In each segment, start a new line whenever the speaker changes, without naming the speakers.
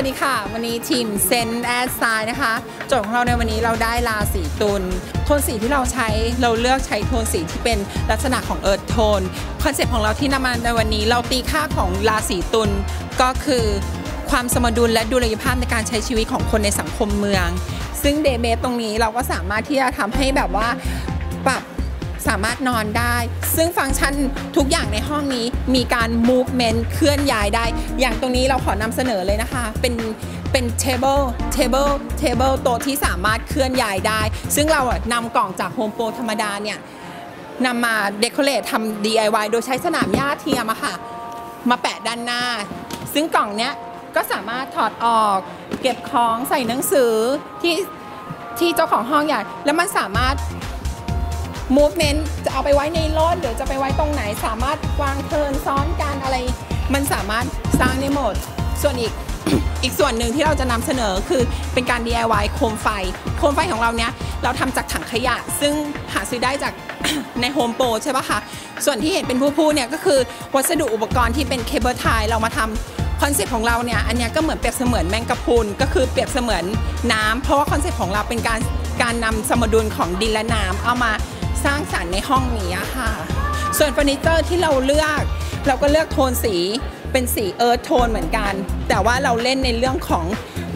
วัสดีค่ะ วันนี้ทีมเซนแอดไซน์นะคะโจทย์ของเราในวันนี้เราได้ราสีตุลโทนสีที่เราใช้เราเลือกใช้โทนสีที่เป็นลักษณะของเอิร์ธโทนคอนเซ็ปต์ของเราที่นำมาในวันนี้เราตีค่าของราสีตุลก็คือความสมดุลและดุลยภาพในการใช้ชีวิตของคนในสังคมเมือง ซึ่งเดย์เบสตรงนี้เราก็สามารถที่จะทำให้แบบว่าปรับ สามารถนอนได้ ซึ่งฟังก์ชันทุกอย่างในห้องนี้มีการ movement เคลื่อนย้ายได้ อย่างตรงนี้เราขอนำเสนอเลยนะคะ เป็นเป็น table table table โต๊ะที่สามารถเคลื่อนย้ายได้ ซึ่งเราอะนำกล่องจาก Home Pro ธรรมดาเนี่ยนำมา decorate ทำ DIY โดยใช้สนามหญ้าเทียมอะค่ะ มาแปะด้านหน้า ซึ่งกล่องเนี้ยก็สามารถถอดออก เก็บของใส่หนังสือที่ที่เจ้าของห้องอยากแล้วมันสามารถ movement จะเอาไปไว้ในรถหรือจะไปไว้ตรงไหนสามารถวางเทินซ้อนกันอะไร มันสามารถสร้างได้หมด ส่วนอีกอีกส่วนหนึ่งที่เราจะนำเสนอคือเป็นการ DIY โคมไฟ โคมไฟของเราเนี้ยเราทำจากถังขยะ ซึ่งหาซื้อได้จากในโฮมโปรใช่ปะคะ ส่วนที่เห็นเป็นผู้ๆเนี่ยก็คือวัสดุอุปกรณ์ที่เป็นเคเบิลไทเรามาทำคอนเซ็ปต์ของเราเนี่ยอันนี้ก็เหมือนเปรียบเสมือนแมงกะพรุนก็คือเปรียบเสมือนน้ำเพราะว่าคอนเซ็ปต์ของเราเป็นการการนำสมดุลของดินและน้ำเอามา สร้างสรรค์ในห้องนี้ค่ะ ส่วนเฟอร์นิเจอร์ที่เราเลือก เราก็เลือกโทนสีเป็นสีเอิร์ธโทนเหมือนกัน แต่ว่าเราเล่นในเรื่องของ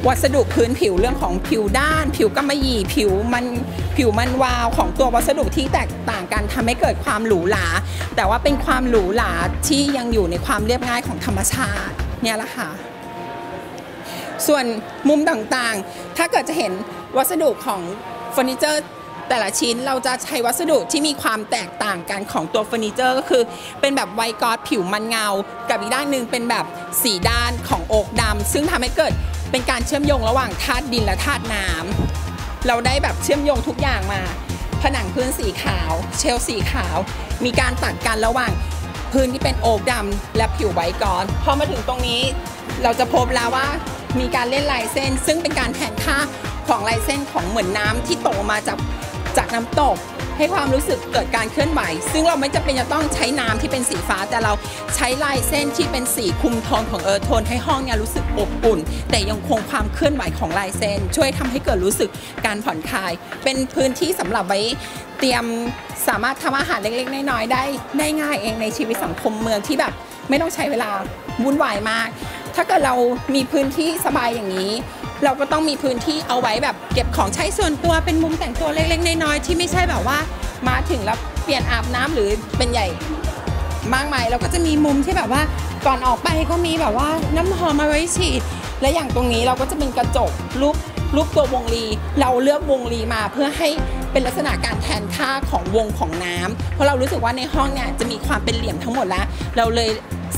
วัสดุพื้นผิวเรื่องของผิวด้าน ผิวกำมะหยี่ผิวมันผิวมันวาวของตัววัสดุที่แตกต่างกันทำให้เกิดความหรูหรา แต่ว่าเป็นความหรูหราที่ยังอยู่ในความเรียบง่ายของธรรมชาติเนี่ยแหละค่ะส่วนมุมต่างๆ ถ้าเกิดจะเห็นวัสดุของเฟอร์นิเจอร์ แต่ละชิ้นเราจะใช้วัสดุที่มีความแตกต่างกันของตัวเฟอร์นิเจอร์ก็คือ เป็นแบบไวกอสผิวมันเงา กับอีกด้านหนึ่งเป็นแบบสีด้านของโอกดำซึ่งทำให้เกิดเป็นการเชื่อมโยงระหว่างธาตุดินและธาตุน้ำเราได้แบบเชื่อมโยงทุกอย่างมา ผนังพื้นสีขาว เชลสีขาว มีการตัดกันระหว่างพื้นที่เป็นโอกดำและผิวไวกอนพอมาถึงตรงนี้ เราจะพบแล้วว่ามีการเล่นลายเส้น ซึ่งเป็นการแทนค่าของลายเส้นของเหมือนน้ำที่ตกมาจาก จากน้ำตก ให้ความรู้สึกเกิดการเคลื่อนไหว ซึ่งเราไม่จำเป็นจะต้องใช้น้ำที่เป็นสีฟ้า แต่เราใช้ลายเส้นที่เป็นสีคุมโทนของเออร์โทนให้ห้องเนี่ยรู้สึกอบอุ่น แต่ยังคงความเคลื่อนไหวของลายเส้น ช่วยทำให้เกิดรู้สึกการผ่อนคลาย เป็นพื้นที่สำหรับไว้เตรียมสามารถทำอาหารเล็กๆ น้อยๆได้ได้ง่ายเองในชีวิตสังคมเมืองที่แบบไม่ต้องใช้เวลาวุ่นวายมาก ถ้าเกิดเรามีพื้นที่สบายอย่างนี้ เราก็ต้องมีพื้นที่เอาไว้แบบเก็บของใช้ส่วนตัวเป็นมุมแต่งตัวเล็กๆน้อยๆที่ไม่ใช่แบบว่า มาถึงแล้วเปลี่ยนอาบน้ำหรือเป็นใหญ่มากมายเราก็จะมีมุมที่แบบว่าก่อนออกไปก็มีแบบว่าน้ำหอมมาไว้ฉีด และอย่างตรงนี้เราก็จะเป็นกระจกรูปรูปตัววงลีเราเลือกวงลีมาเพื่อให้ เป็นลักษณะการแทนค่าของวงของน้ำเพราะเรารู้สึกว่าในห้องเนี่ยจะมีความเป็นเหลี่ยมทั้งหมดแล้ว เราเลย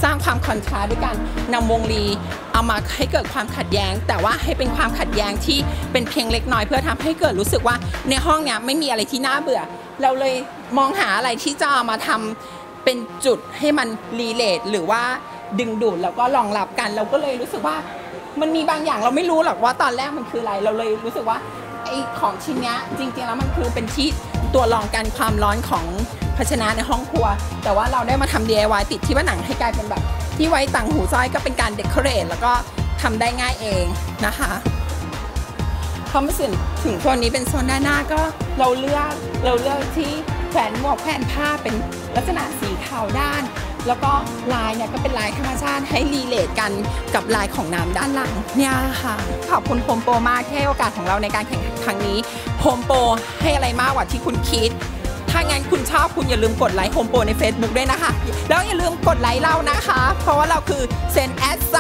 สร้างความคอนทราสต์ด้วยการนำวงลีเอามาให้เกิดความขัดแย้ง แต่ว่าให้เป็นความขัดแย้งที่เป็นเพียงเล็กน้อย เพื่อทำให้เกิดรู้สึกว่าในห้องเนี่ยไม่มีอะไรที่น่าเบื่อ เราเลยมองหาอะไรที่จะเอามาทำเป็นจุดให้มันรีเลทหรือว่าดึงดูดแล้วก็รองรับกัน เราก็เลยรู้สึกว่ามันมีบางอย่างเราไม่รู้หรอกว่าตอนแรกมันคืออะไร เราเลยรู้สึกว่า ของชิ้นนี้จริงๆแล้วมันคือเป็นที่ตัวรองกันความร้อนของภาชนะในห้องครัว แต่ว่าเราได้มาทำ DIY ติดที่ผนังให้กลายเป็นแบบ ที่ไว้ต่างหูสร้อยก็เป็นการเดคอเรทแล้วก็ทำได้ง่ายเองนะคะพอมาถึงถึงโซนนี้เป็นโซนด้านหน้าก็เราเลือกเราเลือกที่แขวนหมวกแขวนผ้าเป็นลักษณะสีขาวด้าน แล้วก็ลายเนี่ยก็เป็นลายธรรมชาติให้รีเลทกันกับลายของน้ำด้านหลังเนี่ยค่ะขอบคุณโฮมโปรมากที่ให้โอกาสของเราในการแข่งขันครั้งนี้โฮมโปรให้อะไรมากกว่าที่คุณคิด ถ้างั้นคุณชอบคุณอย่าลืมกดไลค์โฮมโปรใน Facebook ด้วยนะคะ แล้วอย่าลืมกดไลค์เรานะคะ เพราะว่าเราคือเซนแอดไซ